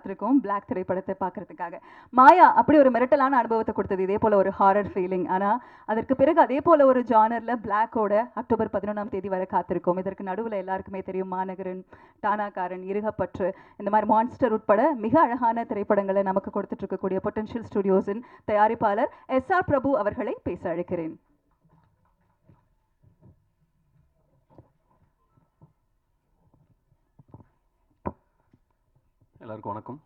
காத்திருக்கோம் black திரைப்படத்தை பார்க்கறதுக்காக. மாயா அப்படி ஒரு மிரட்டலான அனுபவத்தை கொடுத்தது இதே போல ஒரு ஹாரர் ஃபீலிங் ஆனா அதற்கு பிறகு அதே போல ஒரு ஜானர்ல பிளாக்கோட அக்டோபர் பதினொன்றாம் தேதி வரை காத்திருக்கோம். இதற்கு நடுவுல எல்லாருக்குமே தெரியும் மாநகரன் டானாக்காரன் இருகப்பற்று இந்த மாதிரி மான்ஸ்டர் உட்பட மிக அழகான திரைப்படங்களை நமக்கு கொடுத்துட்டு இருக்கக்கூடிய பொட்டன்ஷியல் ஸ்டுடியோஸின் தயாரிப்பாளர் எஸ் ஆர் பிரபு அவர்களை பேச அழைக்கிறேன். எல்லாருக்கும் வணக்கம்.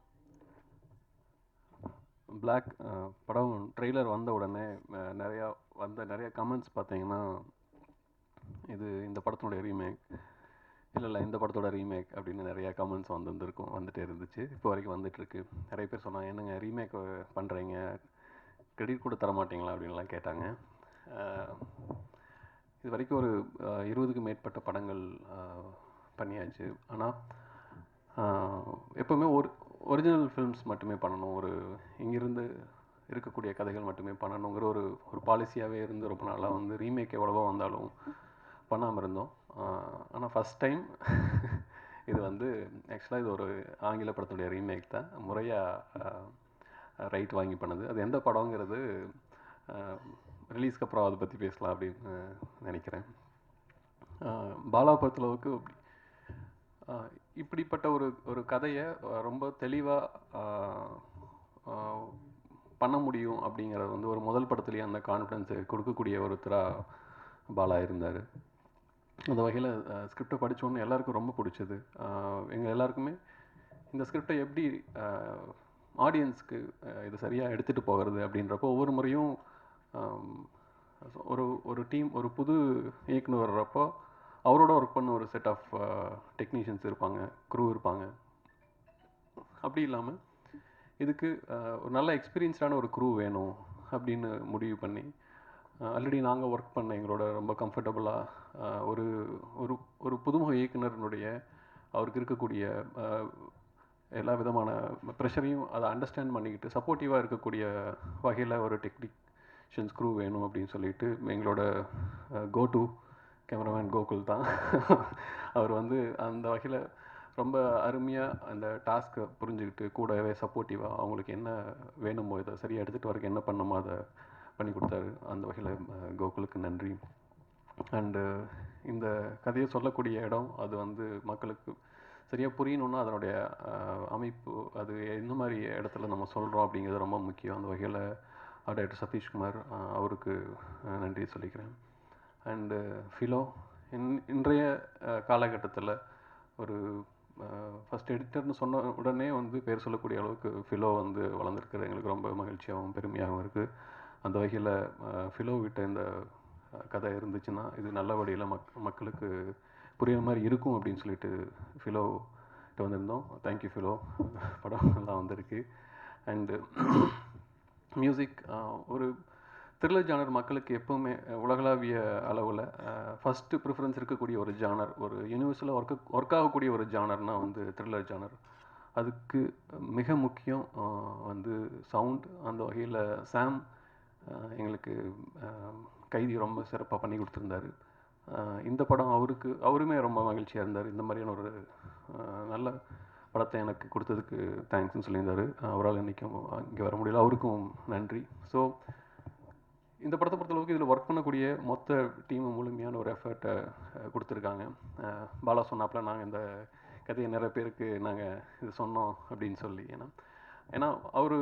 பிளாக் படம் ட்ரெய்லர் வந்த உடனே நிறையா வந்த நிறைய கமெண்ட்ஸ் பார்த்தீங்கன்னா இது இந்த படத்தினுடைய ரீமேக் இல்லை இல்லை இந்த படத்தோட ரீமேக் அப்படின்னு நிறையா கமெண்ட்ஸ் வந்துருக்கும் வந்துகிட்டே இருந்துச்சு. இப்போ வரைக்கும் வந்துட்டுருக்கு நிறைய பேர் சொன்னாங்க என்னங்க ரீமேக் பண்ணுறீங்க கிரெடிட் கூட தர மாட்டீங்களா? அப்படின்லாம் கேட்டாங்க. இது வரைக்கும் ஒரு இருபதுக்கு மேற்பட்ட படங்கள் பண்ணியாச்சு. ஆனால் எப்போவுமே ஒரு ஒரிஜினல் ஃபில்ம்ஸ் மட்டுமே பண்ணணும். ஒரு இங்கிருந்து இருக்கக்கூடிய கதைகள் மட்டுமே பண்ணணுங்கிற ஒரு ஒரு பாலிசியாகவே இருந்து ரொம்ப நாளாக வந்து ரீமேக் எவ்வளவோ வந்தாலும் பண்ணாமல் இருந்தோம். ஆனால் ஃபஸ்ட் டைம் இது வந்து ஆக்சுவலாக இது ஒரு ஆங்கில படத்துடைய ரீமேக் தான். முறையாக ரைட் வாங்கி பண்ணது. அது எந்த படங்கிறது ரிலீஸ்க்கு அப்புறம் அதை பற்றி பேசலாம் அப்படின்னு நினைக்கிறேன். பாலா பொறுத்தளவுக்கு இப்படிப்பட்ட ஒரு ஒரு கதையை ரொம்ப தெளிவாக பண்ண முடியும் அப்படிங்கிறது வந்து ஒரு முதல் படத்துலேயே அந்த கான்ஃபிடென்ஸை கொடுக்கக்கூடிய ஒருத்தராக பாலா இருந்தார். அந்த வகையில் ஸ்கிரிப்டை படித்தோன்னு எல்லாருக்கும் ரொம்ப பிடிச்சது. எங்கள் எல்லாருக்குமே இந்த ஸ்கிரிப்டை எப்படி ஆடியன்ஸ்க்கு இது சரியாக எடுத்துகிட்டு போகிறது அப்படின்றப்போ ஒவ்வொரு முறையும் ஒரு ஒரு டீம் ஒரு புது இயக்குனர் வர்றப்போ அவரோட ஒர்க் பண்ண ஒரு செட் ஆஃப் டெக்னீஷியன்ஸ் இருப்பாங்க க்ரூ இருப்பாங்க. அப்படி இல்லாமல் இதுக்கு uh, ஒரு நல்ல எக்ஸ்பீரியன்ஸ்டான ஒரு க்ரூ வேணும் அப்படின்னு முடிவு பண்ணி ஆல்ரெடி நாங்கள் ஒர்க் பண்ண எங்களோட ரொம்ப கம்ஃபர்டபுளாக uh, ஒரு ஒரு ஒரு புதுமுக இயக்குனரனுடைய அவருக்கு இருக்கக்கூடிய uh, எல்லா விதமான ப்ரெஷரையும் அதை அண்டர்ஸ்டாண்ட் பண்ணிக்கிட்டு சப்போர்ட்டிவாக இருக்கக்கூடிய வகையில் ஒரு டெக்னீஷியன்ஸ் க்ரூ வேணும் அப்படின்னு சொல்லிட்டு எங்களோட கோ டு கேமராமேன் கோகுல் தான். அவர் வந்து அந்த வகையில் ரொம்ப அருமையாக அந்த டாஸ்க்கை புரிஞ்சுக்கிட்டு கூடவே சப்போர்ட்டிவாக அவங்களுக்கு என்ன வேணுமோ இதை சரியாக எடுத்துகிட்டு வரக்கு என்ன பண்ணமோ அதை பண்ணி கொடுத்தாரு. அந்த வகையில் கோகுலுக்கு நன்றி. அண்டு இந்த கதையை சொல்லக்கூடிய இடம் அது வந்து மக்களுக்கு சரியாக புரியணுன்னா அதனுடைய அமைப்பு அது எந்த மாதிரி இடத்துல நம்ம சொல்கிறோம் அப்படிங்கிறது ரொம்ப முக்கியம். அந்த வகையில் டைரக்டர் சதீஷ்குமார் அவருக்கு நன்றி சொல்லிக்கிறேன். And Philo. இன் இன்றைய காலகட்டத்தில் ஒரு ஃபஸ்ட் எடிட்டர்னு சொன்ன உடனே வந்து பேர் சொல்லக்கூடிய அளவுக்கு ஃபிலோ வந்து வளர்ந்துருக்குறது எங்களுக்கு ரொம்ப மகிழ்ச்சியாகவும் பெருமையாகவும் இருக்குது அந்த வகையில் ஃபிலோ விட்ட இந்த கதை இருந்துச்சுன்னா இது நல்ல வழியில் மக் மக்களுக்கு புரியுற மாதிரி இருக்கும் அப்படின்னு சொல்லிட்டு ஃபிலோ கிட்ட வந்திருந்தோம். Thank you Philo. படம் நல்லா வந்திருக்கு. அண்டு மியூசிக் ஒரு த்ரில்லர் ஜானர் மக்களுக்கு எப்போவுமே உலகளாவிய அளவில் ஃபஸ்ட்டு ப்ரிஃபரன்ஸ் இருக்கக்கூடிய ஒரு ஜானர் ஒரு யூனிவர்ஸில் ஒர்க் ஒர்க் ஆகக்கூடிய ஒரு ஜானர்னால் வந்து த்ரில்லர் ஜானர் அதுக்கு மிக முக்கியம் வந்து சவுண்ட் அந்த வகையில் சாம் எங்களுக்கு கைதி ரொம்ப சிறப்பாக பண்ணி கொடுத்துருந்தாரு. இந்த படம் அவருக்கு அவருமே ரொம்ப மகிழ்ச்சியாக இருந்தார். இந்த மாதிரியான ஒரு நல்ல படத்தை எனக்கு கொடுத்ததுக்கு தேங்க்ஸ்னு சொல்லியிருந்தார். அவரால் இன்றைக்கும் இங்கே வர முடியல. அவருக்கும் நன்றி. ஸோ இந்த படத்தை பொறுத்தளவுக்கு இதில் ஒர்க் பண்ணக்கூடிய மொத்த டீமு முழுமையான ஒரு எஃபர்ட்டை கொடுத்துருக்காங்க. பாலா சொன்னாப்பில் நாங்கள் இந்த கதையை நிறைய பேருக்கு நாங்கள் இது சொன்னோம் அப்படின்னு சொல்லி. ஏன்னா ஏன்னா அவர்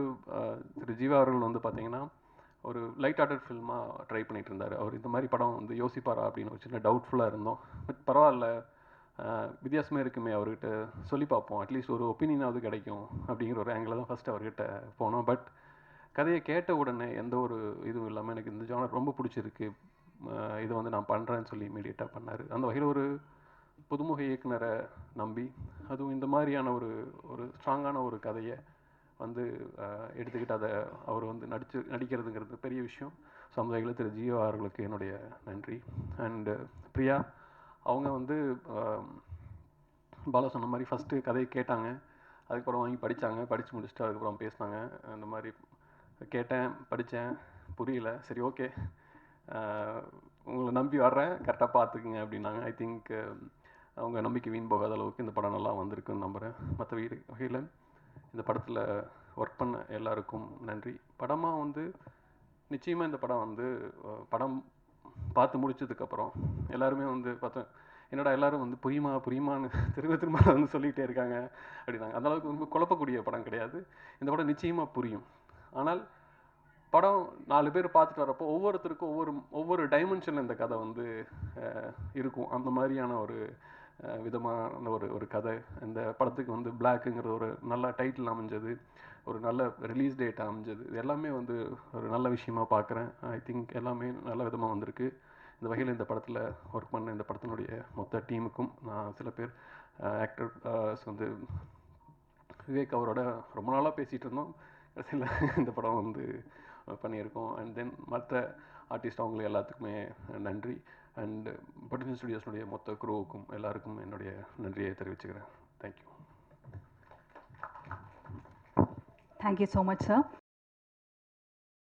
திரு ஜீவா அவர்கள் வந்து பார்த்தீங்கன்னா ஒரு லைட் ஹார்ட்டட் ஃபில்மாக ட்ரை பண்ணிகிட்டு இருந்தார். அவர் இந்த மாதிரி படம் வந்து யோசிப்பாரா அப்படின்னு ஒரு சின்ன டவுட்ஃபுல்லாக இருந்தோம். பட் பரவாயில்ல. வித்தியாசமே இருக்குமே அவர்கிட்ட. சொல்லி பார்ப்போம். அட்லீஸ்ட் ஒரு ஒப்பீனியனாவது கிடைக்கும் அப்படிங்கிற ஒரு ஆங்கிளில் தான் ஃபஸ்ட்டு அவர்கிட்ட போனோம். பட் கதையை கேட்ட உடனே எந்த ஒரு இதுவும் இல்லாமல் எனக்கு இந்த ஜானர் ரொம்ப பிடிச்சிருக்கு. இதை வந்து நான் பண்ணுறேன்னு சொல்லி இமீடியட்டாக பண்ணார். அந்த வகையில் ஒரு புதுமுக இயக்குனரை நம்பி அதுவும் இந்த மாதிரியான ஒரு ஒரு ஸ்ட்ராங்கான ஒரு கதையை வந்து எடுத்துக்கிட்டு அதை அவர் வந்து நடிச்சு நடிக்கிறதுங்கிறது பெரிய விஷயம். ஸோ திரு ஜியோ அவர்களுக்கு என்னுடைய நன்றி. அண்டு பிரியா அவங்க வந்து பாலா சொன்ன மாதிரி ஃபஸ்ட்டு கதையை கேட்டாங்க. அதுக்கப்புறம் வாங்கி படித்தாங்க படித்து முடிச்சுட்டு அதுக்கப்புறம் பேசினாங்க. அந்த மாதிரி கேட்டேன் படித்தேன் புரியல. சரி ஓகே உங்களை நம்பி வர்றேன். கரெக்டாக பார்த்துக்குங்க அப்படின்னாங்க. ஐ திங்க் அவங்க நம்பிக்கை வீண் போகாத அளவுக்கு இந்த படம் நல்லா வந்திருக்குன்னு நம்புகிறேன் மற்ற வீடு வகையில் இந்த படத்தில் ஒர்க் பண்ண எல்லாருக்கும் நன்றி. படமாக வந்து நிச்சயமாக இந்த படம் வந்து படம் பார்த்து முடிச்சதுக்கப்புறம் எல்லாருமே வந்து பார்த்தேன் என்னடா எல்லாரும் வந்து புரியுமா புரியுமான்னு திரும்ப திரும்ப வந்து சொல்லிகிட்டே இருக்காங்க அப்படின்னாங்க. அந்தளவுக்கு ரொம்ப குழப்பக்கூடிய படம் கிடையாது. இந்த படம் நிச்சயமாக புரியும். ஆனால் படம் நாலு பேர் பார்த்துட்டு வரப்போ ஒவ்வொருத்தருக்கும் ஒவ்வொரு ஒவ்வொரு டைமென்ஷனில் இந்த கதை வந்து இருக்கும். அந்த மாதிரியான ஒரு விதமான ஒரு ஒரு கதை. இந்த படத்துக்கு வந்து பிளாக்குங்கிற ஒரு நல்ல டைட்டில் அமைஞ்சது. ஒரு நல்ல ரிலீஸ் டேட் அமைஞ்சது. இது எல்லாமே வந்து ஒரு நல்ல விஷயமா பார்க்குறேன். ஐ திங்க் எல்லாமே நல்ல விதமாக வந்திருக்கு. இந்த வகையில் இந்த படத்தில் ஒர்க் பண்ண இந்த படத்தினுடைய மொத்த டீமுக்கும் நான் சில பேர் ஆக்டர் வந்து விவேக் அவரோட ரொம்ப நாளாக பேசிகிட்டு இருந்தோம். கடைசியில் இந்த படம் வந்து பண்ணியிருக்கோம். அண்ட் தென் மற்ற ஆர்டிஸ்ட் அவங்களுக்கு எல்லாத்துக்குமே நன்றி. அண்ட் பட்டினி ஸ்டுடியோஸ்னுடைய மொத்த குரூவுக்கும் எல்லாருக்கும் என்னுடைய நன்றியை தெரிவிச்சுக்கிறேன். Thank you thank you so much sir